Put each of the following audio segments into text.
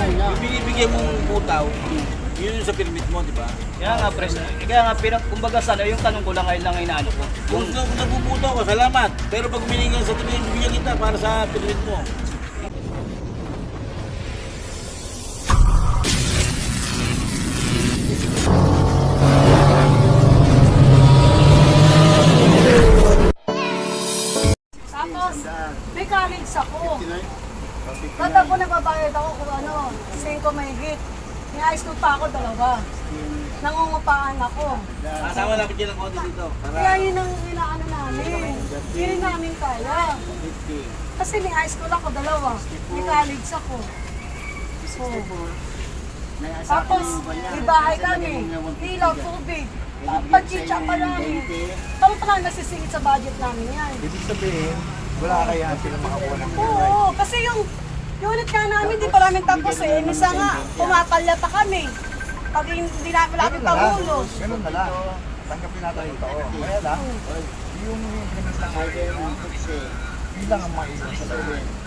niya. Yung binibigyan mong butaw, yun yung sa permit mo, di ba? Kaya nga, pres, kaya nga, pinag, kumbaga sana, yung tanong ko lang ngayon lang inaano ko. Kung Kung, nagbubutaw ka, salamat. Pero pag humiling ka sa tingin, bibigyan kita para sa permit mo. Pa ako, dalawa. Nangungupaan ako. Kasama namin din ang konti dito. Kaya yun ang inaano namin. Hindi namin kaya. Kasi may high school ako, dalawa. May college ako. So, tapos, may bahay kami. Ilaw, tubig. Pagchicha pa namin. Paano pa namin nasisingit sa budget namin yan? Ibig sabihin, wala kaya sila makakuha ng Oo, kasi yung unit nga namin, di pa namin tapos eh. Misa nga, pumakalya pa kami. Pag hindi na lang. pangulos. Ganun na lang. Tanggapin natin ito. Kaya lang, yung increment lang natin, bilang ang maiwan sa loob.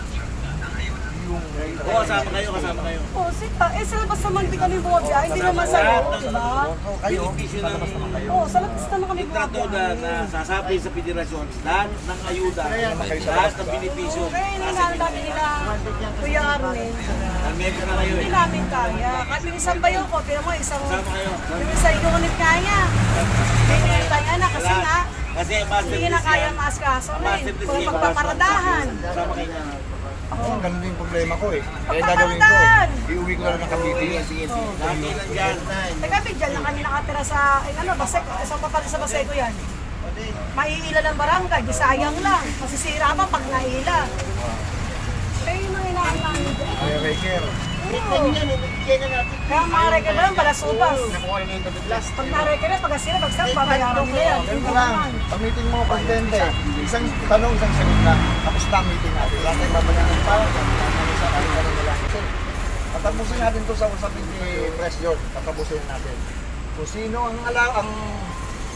Oo, kasama kayo, kasama kayo. Oo, sita. Eh, sa labas naman din kami bumabiyahe, hindi naman sa loob, di ba? Kayo, Benepisyo sa labas naman kayo. Oo, sa labas naman kami Kontrato na, bumabiyahe. na sasabi sa federasyon, lahat ng ayuda, lahat ng benepisyo, Kaya hindi namin nila, Kuya na kayo hindi eh. namin kaya. Kahit yung isang bayo ko, pero mo, isang, Kasama kayo. yung isang unit kaya. Hindi kaya na kasi nga, Kasi master hindi na kaya maaskaso na eh. Kung magpaparadahan. Kasama kayo na. Ako, ganun din yung problema ko eh. Kaya gagawin ko, iuwi ko na lang ng Cavite. Lagi lang dyan. Teka, bigyan lang kami nakatira sa, eh, ano, Baseko, isang papalit sa Baseko yan. Maiila ng barangay, di sayang lang. Masisira pa pag naila. Kaya yung mga dyan. Kaya Raker, Record na lang, na yung tabitlas. Pag na-record na, pag sila, bagsak, babayaran nila yan. Ganun lang. meeting mo, presidente, isang tanong, isang sagot lang. Tapos na ang meeting natin. Wala tayong babayaran pa. Sa kalimutan nila. Kasi, patapusin natin to sa usapin ni Press George. Patapusin natin. Kung sino ang ala ang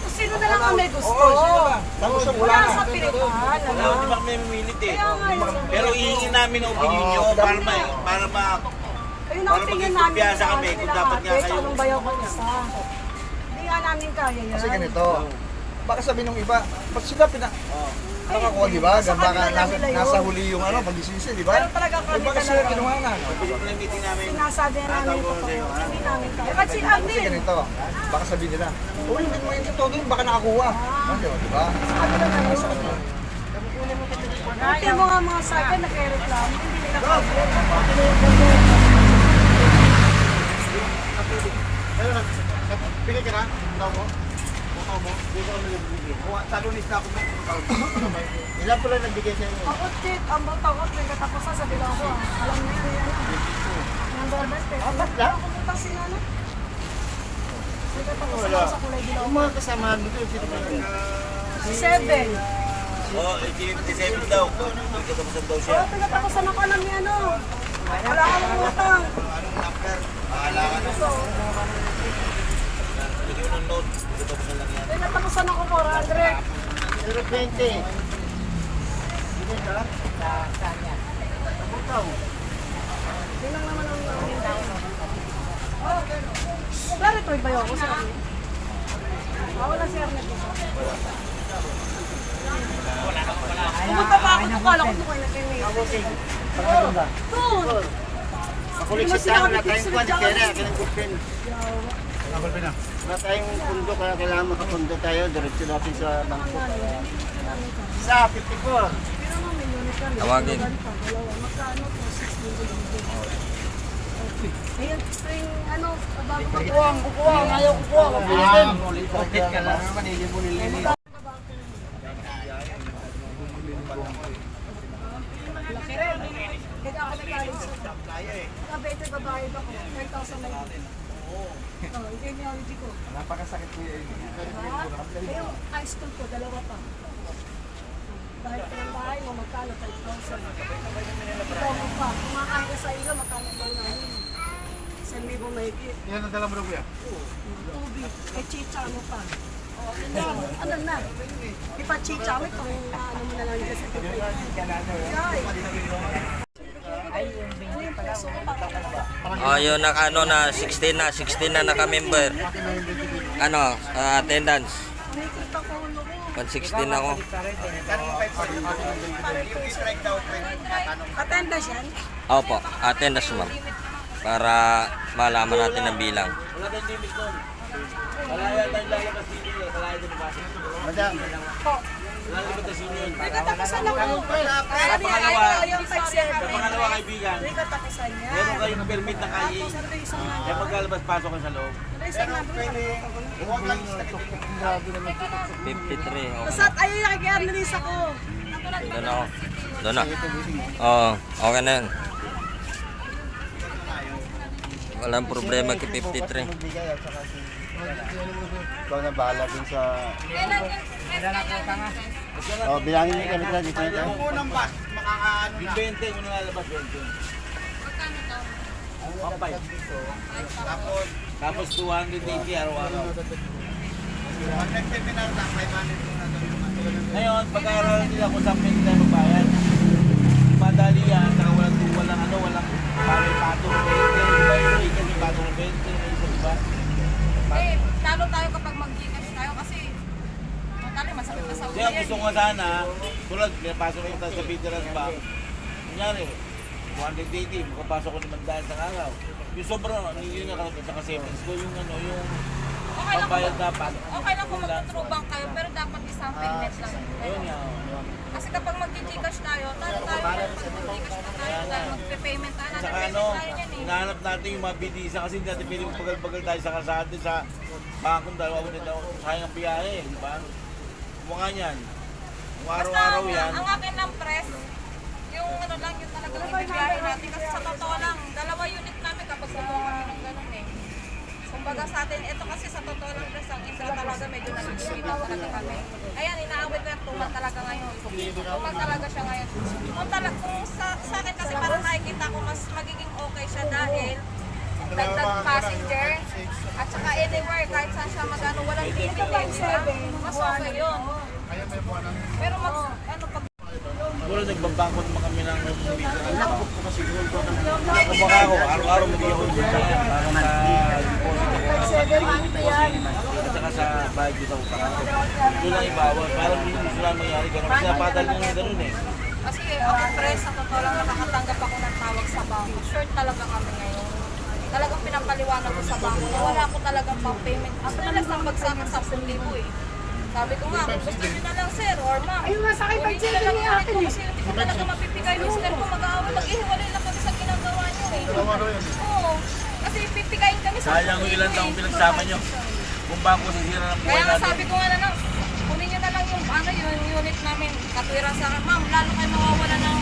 Kung sino na lang ang may gusto. Oo, sino ba? Tapos wala Wala na. sa pilihan. Wala, Ano? di ba kami mamilit eh. Pero ihingi namin ang opinion nyo para ma, para ma, Para maging namin. kumpiyansa kami ano kung dapat nga kayo- Anong bayaw ko isa. Hindi nga namin kaya yan. Kasi ganito. Baka sabi nung iba, ba't sila pina... oh, Nakakuha, di ba? Sa Baka kanila nasa, yun. huli yung ano, pag-isisi, di ba? Pero talaga Eh, kami Baka sila kinuha na. no? pag yung meeting namin, Sinasabi na namin ito. Hindi namin kaya. Kasi si Abdi. Kasi ganito, baka sabihin nila, uy, hindi mo yung todo, baka nakakuha. Ah. Ano, di ba? Ano na yun? Ate mo nga mga sa akin, nagre-reklamo. Hindi nila kaya. Pili ka na, ikaw mo. Ikaw mo. Hindi ko kami nagbigay. Kuha, talunis na ako mo. Ilan pala nagbigay sa inyo? Ako, ang batakot, may katapusan sa bilang ko. Alam yun, yan. Number best eh. Apat lang? Ako pumunta sila na. May katapusan ako sa kulay bilang Yung ko. mga kasamahan mo doon, sino ba yun? Seven. oh, 87 daw. Nagkatapusan daw siya. Oo, pinatapusan ako alam niya, ano. Wala akong utang. Bahala ka na. Hindi ko ng note. Nagkatapusan lang yan. Pinatapusan ako 400. 020. Yun lang naman ang Oh, Klaro ito, iba yun sa akin. Ah, wala si Arnett dito. Pumunta pa ako, tukala ko tukay na kay May. Doon! Makuliksit tayo, wala tayong kwan, kaya kaya kupin. Yawa. Wala tayong pundo, kaya kailangan makapundo tayo, diretso natin sa bangko. Sa 54. Pero nga may unit kami. Tawagin. Dalawa. Magkano to? 6 million. Ayun, yung ano, bago mag- Kukuha, kukuha, ayaw kukuha. Kapilitin. ulit ka lang, manili mo nilili. Laki rin. Kaya ako nag-college sa Sabi ito babayad ako. 5,000 lang. Oh, yung genealogy ko. Napakasakit ko yun. Eh, yung high school ko, dalawa pa. Dahil pa ng bahay mo, magkano? 5,000. Ikaw mo pa. Kumakain ka sa ilo, magkano ba namin? Isang libo mahigit. Yan ang dala mo kuya. Tubig. Eh, chicha mo pa. Ano, ano na? Ipa-chicha mo itong ano mo na lang dyan sa tubig. Ay. Oh, yun na ano na 16 na, 16 na naka-member. Ano, ah, attendance. nakikita ko ulo ko. 116 ako. Attendance yan? Opo, attendance ma'am. Para malaman natin ang bilang. Wala tayong limit doon. Malaya tayong lalabas dito eh. Malaya tayong. Madam, Katapusan ako. Kaya niya, pangalawa. ayaw yung type Sa 7. pangalawa kaibigan, katapusan niya. meron kayong permit na kaya. Yung isang Kaya maglalabas-pasok ka sa loob. Yung isang number. huwag lang 53. Okay. Basta ayaw yung nakikiarnilis ako. Doon ako. Doon na. Oo, okay na yun. Walang problema kay 53. magbigay at saka si... Ikaw na bahala dun sa... Oh, bilangin mo kami na dito na Unang bus, makakaano Yung 20, kung nalalabas 20. Pampay. Tapos, Tapos 280 araw-araw. pag nag-seminar na, 500 na daw yung ano. Ngayon, pag-aaralan nila kung saan pwede tayo magbayad. Madali yan, saka walang, walang ano, walang pamay patong 20. Iba yung iba kasi patong 20, may isa diba? Eh, talo tayo kapag mag-gcash tayo kasi Talo, masakit na sa ulo Kaya yan. gusto ko nga sana, tulad, pinapasok ko tayo sa Veterans Bank. Kunyari, 180, makapasok ko naman dahil sa araw. Yung sobrang, yun nga kalapit sa savings ko, yung ano, yung Okay lang pambayad kung, dapat. okay lang kung mag-true bank kayo, pero dapat isang payment lang. Ayun nga. Kasi kapag mag-gcash tayo, talo tayo kapag mag-gcash na tayo, dahil magpe-payment tayo, Saka nasa ano, tayo yan eh. hinahanap natin yung mga bidisa kasi hindi natin pwede bagal-bagal tayo sa kalsada sa bangkong dalawa ko nito. Sayang ang biyahe, di ba? Mukha niyan. Kung Basta araw-araw ang, yan, ang akin lang press, yung ano lang, yung talagang ibibiyahe natin. Kasi sa totoo lang, dalawa unit namin kapag gumawa kami ng ganun eh. Kumbaga sa atin, ito kasi sa totoo lang press, ang isa talaga medyo nag-ibig talaga kami. Ayan, inaawit yung tuman talaga ngayon. Tuman talaga siya ngayon. Kung, talag, kung sa, sa akin kasi parang nakikita ko mas magiging okay siya dahil dagdag passenger at saka anywhere kahit saan siya magano walang limit eh, di ba? mas okay yun pero mag ano pag siguro nagbabangkot naman kami ng Veterans Bank. Kumbaga ako, araw-araw mag-iyak ko dito. Parang sa deposit ako. At saka sa bayad ko sa utang. Doon lang ibawas. Parang hindi gusto lang mangyari ganun. Kasi napadal nyo ng ganun eh. Kasi ako press, sa totoo lang nakakatanggap ako ng tawag sa bangko. Short talaga kami ngayon. Talagang pinapaliwanag ko sa bangko na wala ako talagang pang payment. Ang madalas ang bagsakin sa 10,000 eh. Sabi ko nga, kung gusto nyo na lang sir or ma'am. Ayun nga sa akin, pag-check yung akin eh. kasi hindi ko talaga mapipigay. Mister ko mag-aaway, mag-ihiwalay lang kami sa ginagawa nyo eh. Oo. Kasi pipigayin kami sa Sayang ilang taong pinagsama nyo. Kung bangko sisira ng buhay Kaya nga natin. sabi ko nga na lang, kunin nyo na lang yung ano yung unit namin. Katwiran sa akin, ma'am, lalo kayo mawawala ng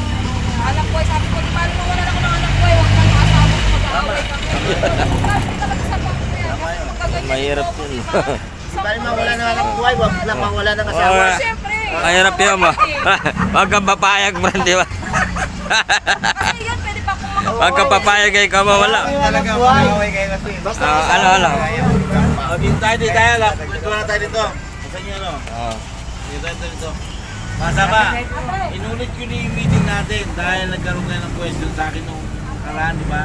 anak ko. Sabi ko, di ba mawawala ako ng anak ko, huwag kang asawa ko mag-aaway kami. Sabi ko talaga sa bangko na yan. Kasi magkaganyan Mahirap yun. ako, di ba? Tayo mawala ng anak buhay, wag lang mawala ng asawa. Oo. Siyempre. Mahirap yun mo. Huwag kang papayag, Brand, di ba? Huwag kang papayag kay mawala. Talaga buhay kayo kasi. Basta Ah, ano, ano? Dito tayo, dito tayo. lang. Dito na tayo dito. Saan nyo ano? Oh. Dito tayo dito. Masama, inulit ko na yung meeting natin dahil nagkaroon kayo ng question sa akin nung karaan, di ba?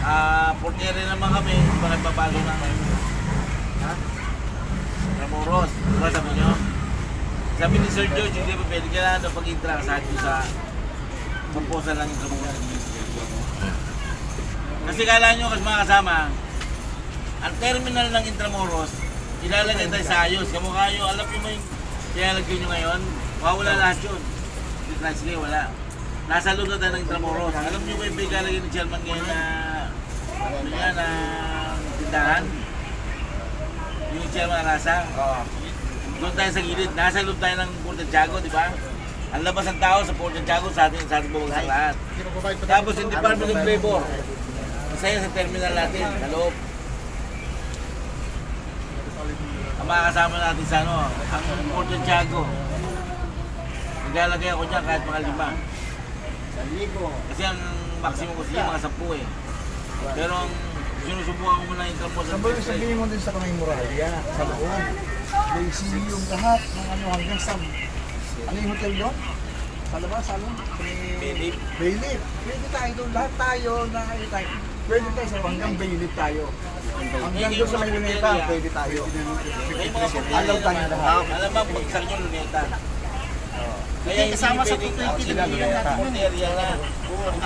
Ah, portiere naman kami, di ba nagpapalo na kayo? Ha? Ramoros, di ba sabi nyo? Sabi ni Sir George, hindi ba pwede kailangan daw pag-intra sa atin sa proposal lang yung Ramoros. Kasi kala nyo, kasi mga kasama, ang terminal ng Intramuros, ilalagay tayo sa ayos. Kamukha nyo, alam nyo mo yung ilalagay nyo ngayon, mawawala lahat yun. Hindi na sige, wala. Nasa loob na tayo ng Intramuros. Alam nyo ba yung ilalagay ni Chairman ngayon na, ano na tindahan? Yung Chairman Arasa? Oo. Doon tayo sa gilid. Nasa loob tayo ng Port Tiago, di ba? Ang labas ng tao sa Port Tiago sa atin, sa ating bumagsak lahat. Tapos yung Department of Labor, masaya sa terminal natin, sa loob. Ang mga kasama natin sa ano, ang Port Tiago. Naglalagay ako dyan kahit mga lima. Kasi ang maximum ko siya mga sampu eh. Pero ang sinusubukan ko muna yung trapo sa Sabihin, sabihin mo din sa kamay muralya, sa loob. May yung lahat ng ano hanggang sa... Ano yung hotel doon? sa labas, ano? Bailip. Bailip. Pwede tayo doon. Lahat tayo na tayo. Pwede tayo sa hanggang Bailip tayo. Hanggang doon sa may luneta, pwede tayo. Alam tayo lahat. Alam mo, pagsak nyo luneta. Kaya kasama sa 220 na yung area na.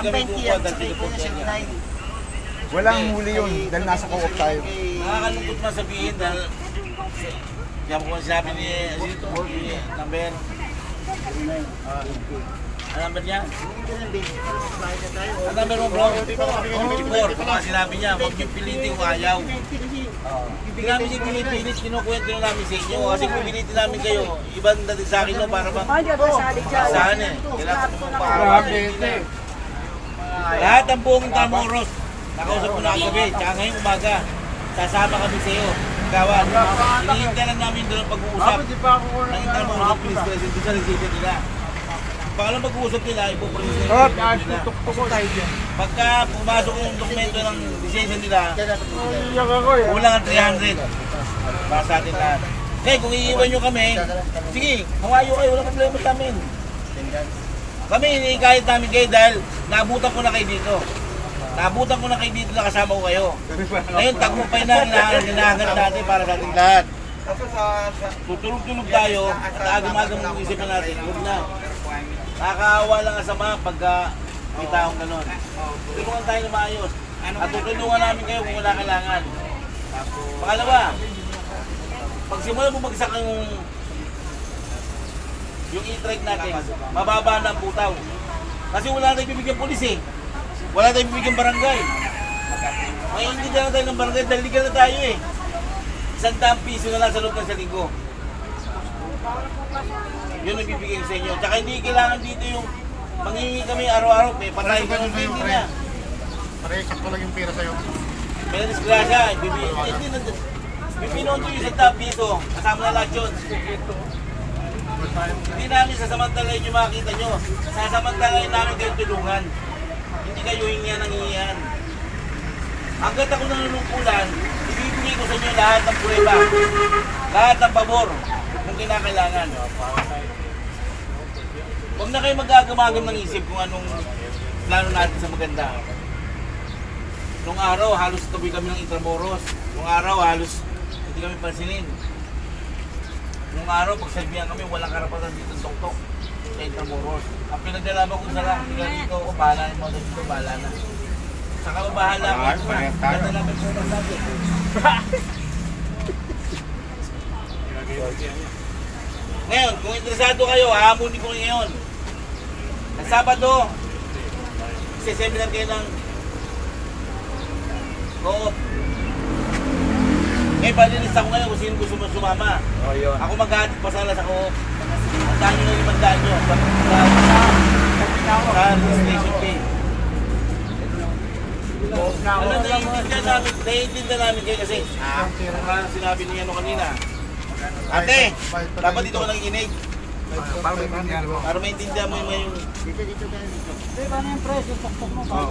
Ang 20 yan, sa kay Walang huli yun dahil nasa co-op tayo. Nakakalungkot man sabihin dahil kaya po sabi ni Zito, ni number. Ah, Ano number niya? Ano number mo bro? 54. Kung sinabi niya, huwag niyo pilitin kung ayaw. Hindi namin siya pinipilit, kinukwento na namin sa inyo. Kasi kung pilitin namin kayo, ibang dating sa akin no, para bang saan eh. Kailangan ko mong paawarin. Lahat ng buong Tamoros, nakausap ko na kagabi, tsaka ngayong umaga, sasama kami sa iyo. Gawan, hinihintay lang namin doon ang pag-uusap ng Tamoros Administration doon sa residen nila. Pagkalang mag-uusap nila, ipoproduce nila. nila. Pagka pumasok yung dokumento ng lisensya nila, kulang ang 300 para sa atin lahat. Eh, kung iiwan nyo kami, sige, hawayo kayo, wala problema sa amin. Kami, iniikayat namin kayo dahil naabutan ko na kayo dito. Naabutan ko na kayo dito, nakasama ko kayo. Ngayon, tagumpay na ang hinahanap natin para sa ating lahat. Tutulog-tulog tayo at agam-agam ng isipan natin. Huwag na. Nakakaawa lang ang sama pagka may taong ganon. Tulungan tayo na maayos. At tutulungan namin kayo kung wala kailangan. Pangalawa, pag simula bumagsak ang yung e-trike natin, mababa na ang butaw. Kasi wala tayong bibigyan pulis eh. Wala tayong bibigyan barangay. May hindi na tayo ng barangay dahil legal na tayo eh. Isang daang piso na lang sa loob ng sa linggo. Yun ang bibigay ko sa inyo. Tsaka hindi kailangan dito yung manghingi kami araw-araw. May patay ko ng hindi na. Pare-check ko lang yung pera sa'yo. May disgrasya. Bibigyan hindi na. Bibigyan ko yung isang piso. Kasama na lahat yun. Hindi namin sasamantalayin yung makita nyo. Sasamantalayin namin kayo tulungan. Kayo hingihan ng hingihan. Hanggat ako nanunungkulan, ibibigay ko sa inyo lahat ng prueba. Lahat ng pabor kung kinakailangan. Huwag na kayo magagamagam ng isip kung anong plano natin sa maganda. Nung araw, halos tabi kami ng Intramuros. Nung araw, halos hindi kami pansinin. Nung araw, pagsabihan kami, walang karapatan dito sa tuktok sa Intramuros. Ang pinagdalaban ko sa lang, hindi dito ako, bahala yung mga dito, bahala na. Saka bahala ko, ganda namin po nasabi. Ngayon, kung interesado kayo, hahamunin ko ngayon. Sa Sabado, seseminar kayo ng co-op. Ngayon, palinis ako ngayon kung sino gusto mo sumama. Oh, yun. Ako maghahatid pa sana sa co-op. Nyo na yung mandaan nyo. Sa, registration fee. Alam, naiintindihan namin, naiintindihan namin kayo kasi ah, sinabi niya no kanina. Ate, dapat dito ko nakikinig. Para may maintindihan mo. Para maintindihan mo yung mga yung...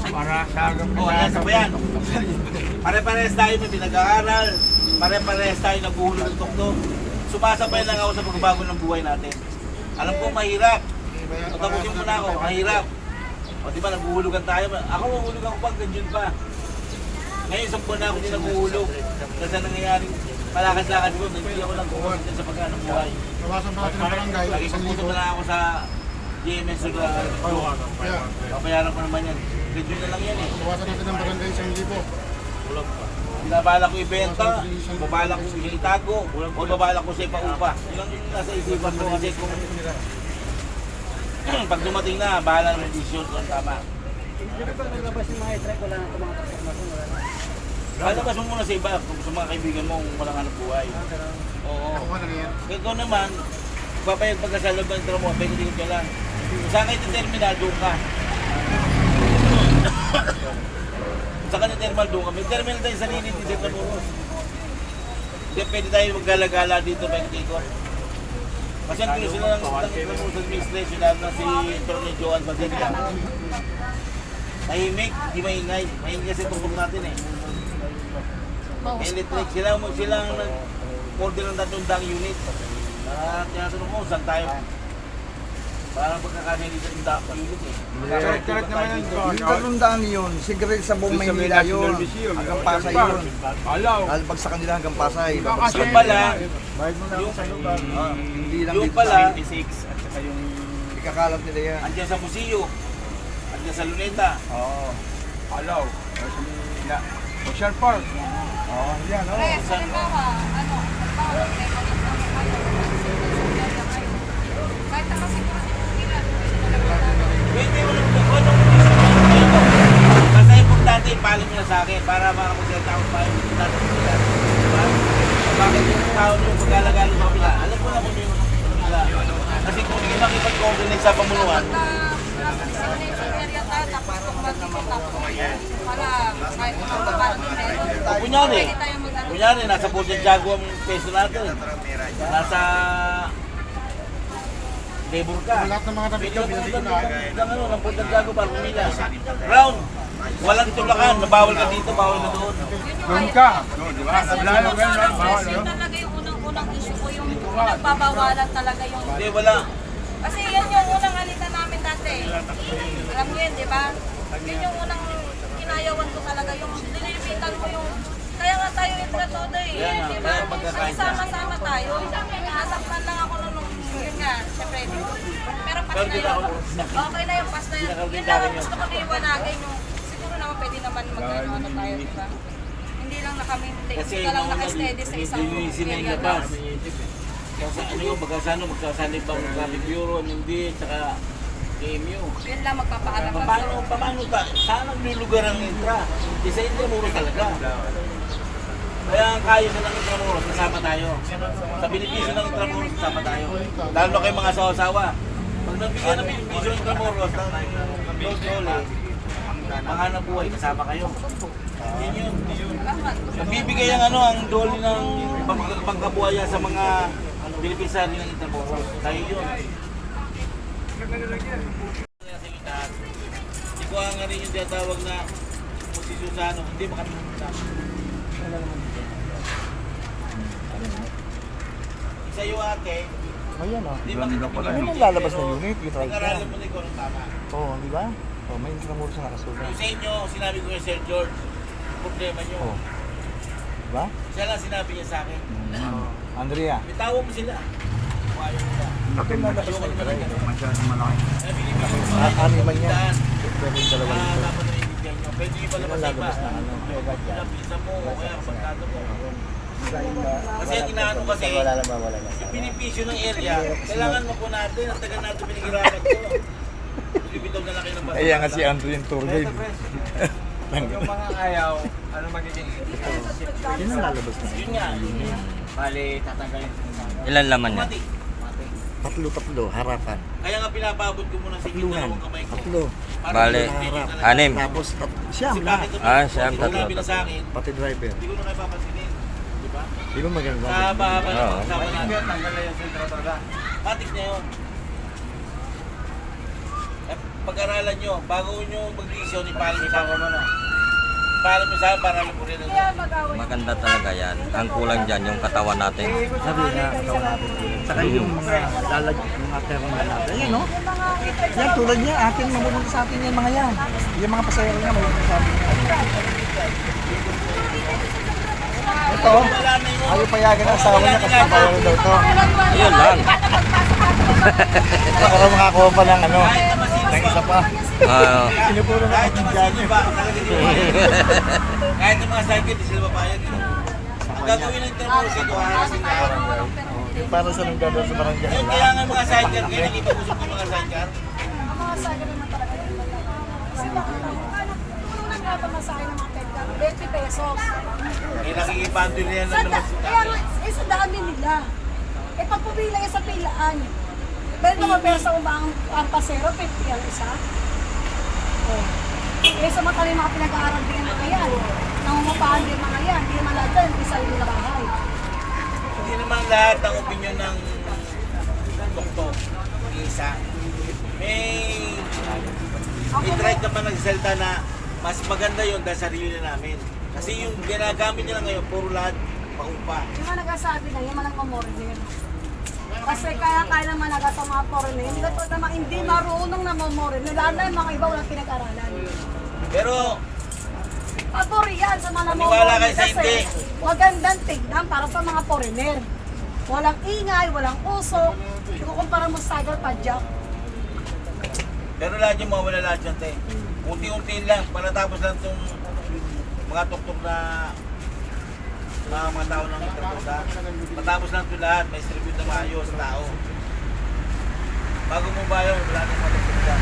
Para sa agang Oh, ayan, sa yan. Pare-parehas tayo may pinag-aaral. Pare-parehas tayo naguhulog ng tuktok. Sumasabay lang ako sa pagbabago ng buhay natin. Alam ko mahirap. Patapusin mo na ako, mahirap. O di ba, naguhulugan tayo. Ako naguhulog ako pag ganyan pa. Ngayon, isang buwan na ako hindi naguhulog. Kasi nangyayaring malakas-lakad ko, hindi ako nagkukuha sa pagkano buhay. Bawasan pa natin ang barangay. Lagi Isang pumunta libo. na ako sa GMS sa Kaya, Papayaran ko naman yan. Ganyan na lang yan eh. bawasan natin ang barangay isang libo. Binabala ko ibenta, babala ko itago, o babala ko siya ipaupa. Yun ang nasa isipan ko kasi kung pag dumating na, bahala ng desisyon kung tama. Lalabas mo muna sa iba sa mga kaibigan mo kung walang hanap buhay. Oo. Na. Ikaw naman, papayag pagka sa loob ng trabaho, pwede din ka lang. Kayo terminal, doon ka. Sa kanya terminal, doon ka. May terminal tayo sa Lini, di sa Tamuros. Hindi pwede tayo maggalagala dito, pwede ikot. Kasi ang gulo sila ng, Tamuros Administration, lalo na si Atty. Joan Padilla. Tahimik, di maingay. Maingay kasi tungkol natin eh. Electric, sila mo silang nag-order ng tatlong unit. At tinatanong ko, saan tayo? Parang pagkakasya dito yung dapat unit eh. Karat-karat naman yan. Yung tatlong daan yun, sigurado sa buong Maynila yun. Hanggang Pasay yun. Alaw. Lalabag sa kanila hanggang Pasay. sa Yung pala, sa lugar. Ah, hindi lang yung pala, sa at saka yung ikakalat nila yan. andyan sa museo, andyan sa Luneta. Oo. Alaw. Ocean Park. Oo, yan. oo. Halimbawa, ano, halimbawa, ano, kayo. Kahit yung nila, Pwede mo lang kung anong gusto Basta importante, ipaalam nyo na sa akin para makakonsulta ako pa yung importante nila. Diba? Bakit yung tao nyo pag-alagalo sa kapila? Alam ko na kung yung nila. Kasi kung hindi makipag-coordinate sa meron. kunyari, kunyari, nasa Puerto Jago ang peso natin. Nasa labor ka. Lahat ng mga tabi Pwede ko, ka binili ko na. ng ng ano, ng Jago para pumila. Round! Walang tulakan, nabawal ka dito, bawal na doon. Doon ka. Di ba? Kasi Lalo yung ganyan. unang Bawal. yun talaga yung unang-unang issue ko, yung nagbabawalan talaga yung... Hindi, wala. Kasi yan yung unang alita namin dati. Alam niyo yun, di ba? Yun yung unang kinayawan ko talaga, yung nililipitan mo yung... Kaya nga tayo yung tratodo eh, di ba? Kasi sama-sama tayo. Nasaktan lang ako nung, yun nga, syempre. Pero pas Pero na yun. Okay na yung pas na yun. Yun lang ang gusto ko iwanagin yung... Siguro naman pwede naman mag-ano ano tayo, di ba? Hindi lang na kami, hindi, ka lang naka-steady sa isang area lang. Kasi ano yung magkasano, magkasano ba traffic bureau, hindi, tsaka KMU. Yun lang magpapaalam. Paano, paano ta? Saan ang lulugar ang intra? Di sa intra muro talaga. Kaya ang kayo sa ng Intramuros, kasama tayo. Sa benepisyo ng Intramuros, kasama tayo. Lalo kayo mga asawa-asawa. Pag nagbigyan ng benepisyo ng Intramuros, ng Lord Dole, mga anak buhay, kasama kayo. Yun. Salamat. Nagbibigay ang ano, ang dole ng pang- pangkabuhayan sa mga beneficiary ng Intramuros. Tayo yun. Hindi ko nga rin yung tinatawag na kung si Susano, hindi makapagpunta. Isa yung ate, Ayan o. hindi makapagpunta. Yun ang lalabas na unit, yung right Pag-aralan mo na ikaw ng tama. Oo, di ba? Oh, may intramuro sa nakasulat. Yung sa inyo, sinabi ko yung Sir George, problema nyo. Oh. Di ba? Siya lang sinabi niya sa akin. Andrea. Bitawan mo sila. Nila. Laki na labas na. Masyadong malaki. Ah, ano man yan? Pwede yung dalawa Ah, nito. Pwede yung palabas Yung sa na mo mo. Kasi ang inaano kasi, Wala lang ba, wala lang. yung pinipisyo ng area, kailangan mo po natin, ang tagal natin pinagirapan ko. Bibitaw na laki ng basta. Ayan nga si Andrew yung tour guide. Yung mga ayaw, ano magiging Yun ang lalabas na. Yun nga. bali tatanggalin ko na. Ilan laman yan? Mati. Tatlo-tatlo, harapan. Kaya nga pinapabot ko muna sa inyo Tatluhan. dalawang kamay ko. Tatlo. Para Bale, talaga. anim. Tapos, tat siyam Kasi lahat. naman, Ah, siyam, kung tatlo, sinabi na sa akin, Pati driver. hindi ko na kayo papansinin. Di ba? Maganda? Sa haba-haba ng Oo. pagsama natin. tanggal na yung sentro talaga. Matik na yun. Eh, pag-aralan nyo, bago nyo mag-decision, ipaalam nyo sa ako na. Ipaalam nyo sa akin para alam ko rin. Maganda talaga yan. Ang kulang dyan, yung katawan natin. Sabi nga, katawan natin. Saka yung mga lalag, yung mga terminal natin. Ayan, no? Yung Yan, tulad niya, atin, mamulong sa atin yan, mga yan. Yung mga pasayero niya, mamulong sa atin. Ito, na ayaw payagan ang asawa niya kasi bayaro daw to. Yun lang. Para makakuha pa ng ano, ng isa pa. pa. Ah, Pinupuro na ang di ba? Kahit yung mga psychic, di sila papayag. Ang gagawin ng interview, ito harasin ka. Para sa nang gano'n sa barangay. Ayun, kaya nga mga sidecar, kaya nakipag-usap yung mga sidecar. Ang mga saga naman talaga. Kasi baka, nga pa masahe ng mga pedal, 20 pesos. Eh, nakikipandil yan Sa lang da, naman. kaya nga, eh, sa din nila. Eh, pag pumila sa pilaan, pero naman pero sa umang ang pasero, 50 ang isa. Oh. Eh, sa mga kami mga pinag-aaral din mga yan. Nangungupahan din mga yan. Hindi naman lahat yan, isa yung bahay. Hindi naman lahat ang opinion ng doktor. Isa. May may try ka pa nagsalita na mas maganda yon dahil sarili na namin. Kasi yung ginagamit nila ngayon, puro lahat paumpa. Yung mga nagsasabi na, yung mga nagmamorder. Kasi kaya kaya naman naga sa mga foreigner. Hindi ka naman hindi marunong na mamorin. Lalo na yung mga iba walang pinag-aralan. Pero, Pabor yan sa mga Maniwala kayo namomorin sa hindi. magandang tignan para sa mga foreigner. Walang ingay, walang usok. Ikukumpara mo sa Tiger Padjak. pero lahat yung mawala lahat yan, te. Unti-unti lang, palatapos lang itong mga tuktok na mga mga tao ng interpoda. Matapos lang ito lahat, may distribute na maayos sa tao. Bago mo ba yun, wala nang mga tuktok dyan.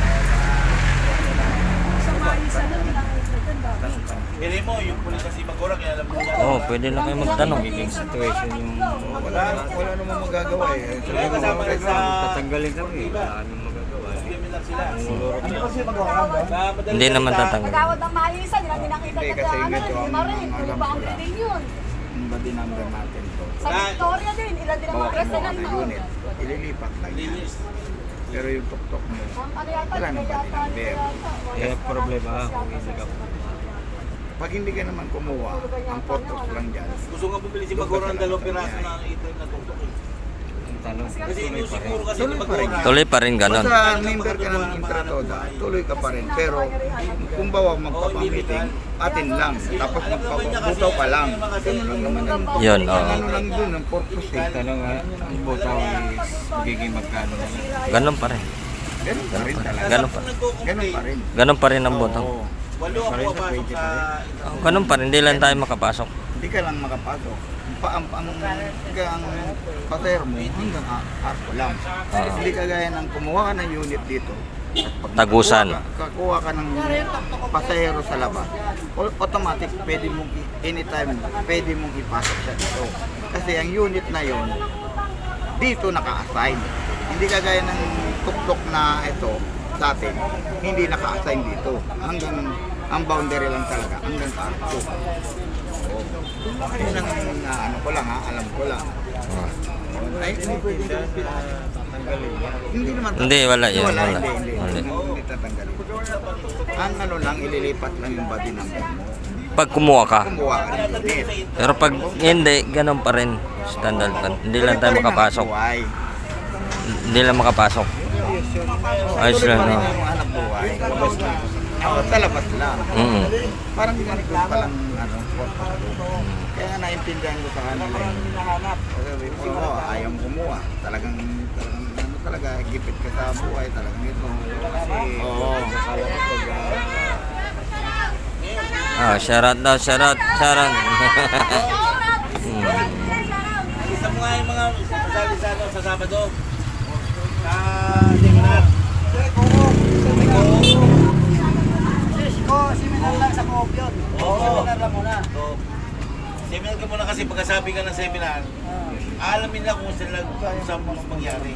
Sa na pinakaitlog ang dami. Pili mo, yung pulis kasi magkura, kaya alam mo yan. Oo, oh, pwede lang kayo magtanong. situation yung Wala, wala namang magagawa eh. Kaya kasama sa tatanggalin kami. Wala anong sila. Ano kasi ka ba? Madali Hindi naman tatanggal. Pagkawad ng Marisa, nila dinakita Hindi, ka kasi sa ano, medyo hindi ang- ba rin? ang Ano alam ba ang ko lang. piling yun? Yung body number natin to. Sa Victoria din, ilan din ang mga mo president na noon. unit. Ililipat lang yan. linis. Pero yung tuktok mo, Ang ano yata, Wala hindi body yata, number. hindi yata. Eh, problema kung hindi ka pag hindi ka naman kumuha, ang photos lang dyan. Gusto nga bumili si Magoro ng dalawang piraso na item na tuktok. eh. Ang tanong. Kasi hindi siguro kasi Tuloy pa rin. Tuloy pa rin ganon. Basta member ka ng Intratoda, tuloy ka pa rin. Pero kung bawa magpapamiting, atin lang. Tapos magpapabutaw ka lang. Ganun lang naman ang Yun, oo. Ano lang dun, ang purpose eh. Tanong nga, ang butaw is magiging magkano na lang. Ganon pa rin. Ganun pa rin talaga. Ganon pa. Ganun pa rin. Ganon pa rin ang butang. Oo. Walo ang pumapasok sa... Ganon pa rin, hindi lang tayo makapasok. Hindi ka lang makapasok. Pa, ang, ang, ang pater mo hanggang arko lang. Hindi kagaya ng kumuha ka ng unit dito. at pag Tagusan. Kakuha ka, kakuha ka ng pasahero sa labas. au- Automatic, pwede mong anytime, pwede mong ipasok siya dito. Kasi ang unit na yon dito naka-assign. Hindi kagaya ng tuktok na ito sa atin, hindi naka-assign dito. Hanggang ang boundary lang talaga, hanggang sa arko. Yun ang uh, ano ko lang ha, alam ko lang. Ay, hindi pwede Tanggalin. Hindi naman. Hindi, wala yun, Wala, wala. hindi, hindi. Wala. Hindi, tatanggalin. Ang ano lang, ililipat lang yung body number mo. Pag kumuha ka. Kumuha ka ng unit. Pero pag hindi, ganon pa rin. Standard pa. Hindi lang tayo makapasok. buhay. Hindi lang makapasok. Ayos lang, no? Yung anak buhay. Oo, sa labas lang. Mm Parang ganito pa lang, ano. Kaya naintindihan ko sa kanila. eh. Kasi siguro, ayaw mo kumuha. Talagang, talagang, ano talaga, gipit ka sa buhay. Talagang ito. Oo. Ah, shoutout daw, shoutout, shoutout. Hmm. Isa mo nga yung mga sasabi sa, ano, sa Sabado. Sa seminar. Ko, seminar lang sa co yun. Oo. Seminar lang muna. So, seminar ka muna kasi pagkasabi ka ng seminar, alamin na kung saan, kung saan mo mangyari.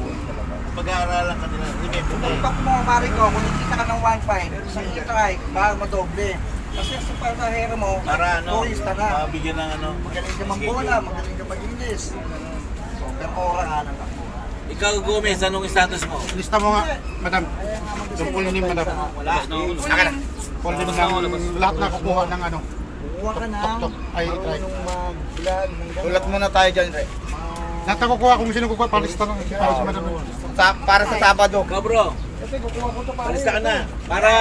Pag-aaralan ka nila. Remember na eh. Pag mo mari ko, kung nakita ka ng 1.5, sa try, baka madoble. Kasi sa pasahero mo, Para ano, turista ka. mabigyan ng ano. Magaling ka magbola, magaling ka maglinis. So, per ora nga ng takbo. Ikaw Gomez, anong status mo? Lista mo nga, madam. Full name, madam. Wala, no? Saka na. Name ng lahat na kukuha ng ano. Kuha ka Tok-tok. Ay, try. mag-vlog, Ulat muna tayo dyan, Re. Lahat na kukuha kung sino kukuha, palista lang. Para. Sa, para sa Sabado. Ikaw bro, palista ka na. Para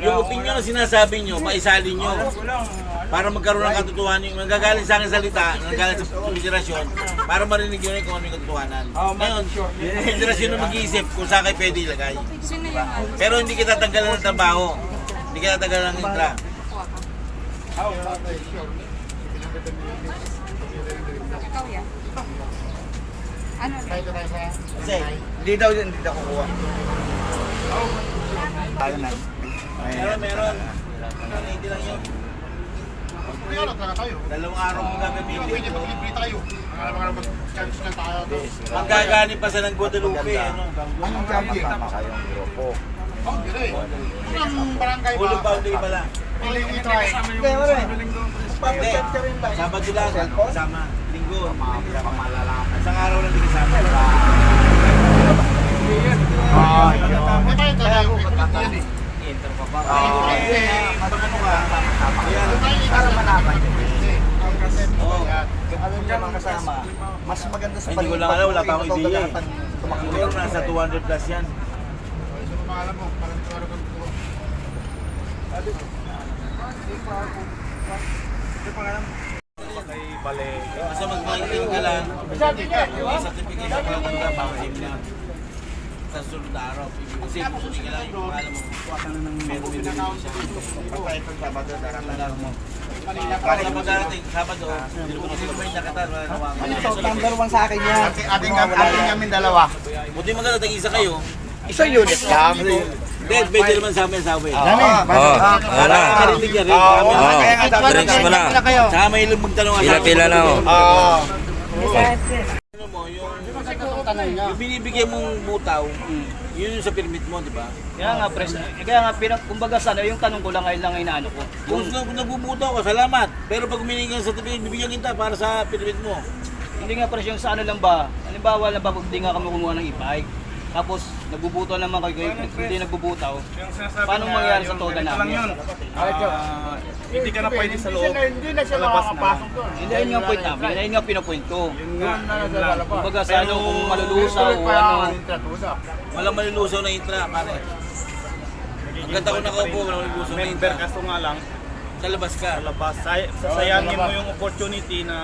yung opinion na sinasabi nyo, maisali nyo. Para magkaroon ng katotohanan yung nagagaling sa akin salita, nagagaling sa federasyon, para marinig rin kung ano yung katotohanan. Ngayon, yung federasyon na mag-iisip kung saan kayo pwede ilagay. Yung ano? Pero hindi kita tanggalan ng trabaho. Hindi kita tanggalan ng intra. Ikaw yan. Ano? Kasi, hindi daw yun, hindi daw kukuha. Tayo na. Meron, meron. Hindi lang yun. Kaya lang talaga tayo. Dalawang araw mo Pwede gagamitin. mag-libre tayo. Para mga mag-chance lang tayo. Ang gagani pa sa ng Guadalupe, ano? Ang sabi, tama kayong grupo. Oh, rin. Unang barangay Ulo ba? boundary pala. Pili i-try. Hindi, wala eh. Hindi. Papachat ka rin ba? Sabado lang, kasama. Linggo, malalaman. Isang araw lang din kasama. Ah, May tayo tayo. Ito yan eh. Pag ano ka, ayan, Para malaman. oo. mga kasama, mas maganda sa Ay, hindi ko lang alam, wala pa akong idea eh. tumakbo. Nasa 200 plus yan. Pangalan mo? Parang tuwara ko. Kay Bale. Basta mag-marketing ka lang. Yung certificate sa pagkakanda, pakisim na. Sa sunod na araw. Kasi pusunin ka lang yung pangalan mo. Meron din siya. Basta itong Sabado, darating mo. Para sa pagdarating, Sabado, sinumay na kita. wala namang- Ano to, number one sa akin yan. Ating kami dalawa. Buti maganda, tag-isa kayo. Isang unit lang. Hindi, pwede naman sa amin sa amin. Dami. Oh, wala. Nakarinig ka rin. Oo, kaya nga dapat drinks mo na. Saka may ilang magtanong Pila-pila na oh. Oo. Ano mo, yung, yung binibigyan mong butaw, yun yung sa permit mo, di ba? Kaya nga, pres, kaya nga, pinag, kumbaga sana, yung tanong ko lang ngayon lang ay inaano ko. Kung nag- nagbubutaw ka, salamat. Pero pag humihingi ka sa certificate, bibigyan kita para sa permit mo. hindi nga pres, yung sa ano lang ba, halimbawa lang ba, kung hindi nga kami kumuha ng e-bike, tapos nagbubutaw naman kayo, kayo hindi nagbubutaw, Yung sinasabi Paano niya, mangyayari sa yung toda ganito namin? lang yun. Ah, hindi ka na pwede sa loob. Hindi na siya Palabas na. makakapasok doon. hindi yun nga point namin, yun nga pinapoint ko. Yun nga, yun lang. Kumbaga sa ano, kung malulusaw o ano, Walang malulusaw na intra, pare. Ang ganda ko nakaupo, walang malulusaw na Member intra. kaso nga lang, Sa labas ka. sa labas, say- sasayangin mo yung opportunity na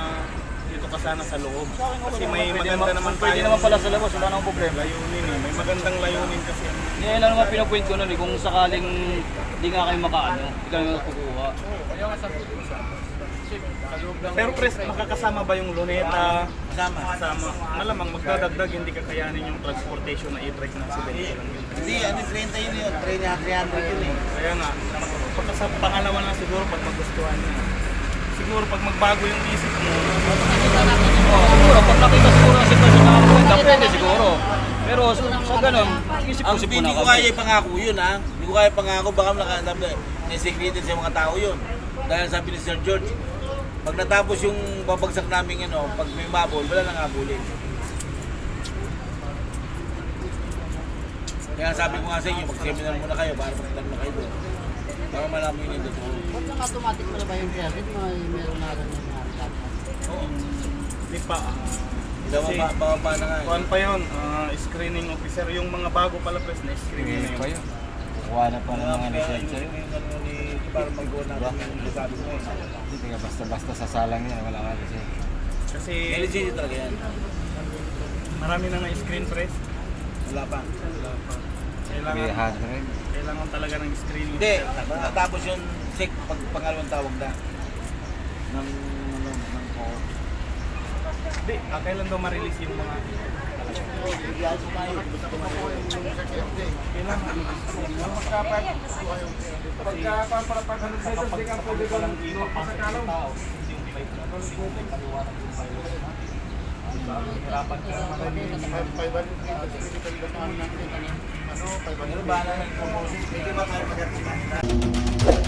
ka sana sa loob. Kasi may maganda naman tayo. pwede naman pala sa labas, wala namang problema. Layunin eh. May magandang layunin kasi. Yan lang naman pinapoint ko nun eh, kung sakaling hindi nga kayo makaano, hindi kayo kukuha. Pero pres, makakasama ba yung luneta? Kasama. Kasama. Malamang magdadagdag, hindi kakayanin yung transportation na i-trek na si Benito lang yun. Hindi, ano, 30 yun yun. 300 yun eh. Kaya nga, pagka sa pangalawa na siguro pag magustuhan niya. Siguro pag magbago yung isip mo, Oh, siguro, pag nakita siguro ang sitwasyon na ako, depende siguro. Pero sa, sa ganun, isip ko Ang si hindi ko kaya ipangako yun ha. Hindi ko kaya ipangako, baka nakaandam na na-secreted sa mga tao yun. Dahil sabi ni Sir George, pag natapos yung babagsak namin ano, pag may mabol, wala nang habulin. Kaya sabi ko nga sa inyo, mag-seminar muna kayo para magtanong na kayo doon. Para malaman yun yung totoo. Ba't nang automatic mo na ba yung permit? May meron na rin yung mga Oo. di pa. Kasi, Kasi, bababa na nga. eh. kuhan pa yun, ah, screening officer, yung mga bago pala press na screening na yun. Kuha na pa Mga yung ano ni, para mag-go natin yung sabi mo. Hindi ka basta-basta sasalang yan, wala ka kasi. Kasi lisensya talaga yan. marami na na-screen press. Wala pa. Wala pa. Kailangan. Kailangan talaga ng screening Hindi, natapos yung check pag pangalawang tawag na. Ng, ano, ng court. Hindi, ah, kailan daw ma-release yung mga Pero ba na ng promotion? Hindi ba kayo mag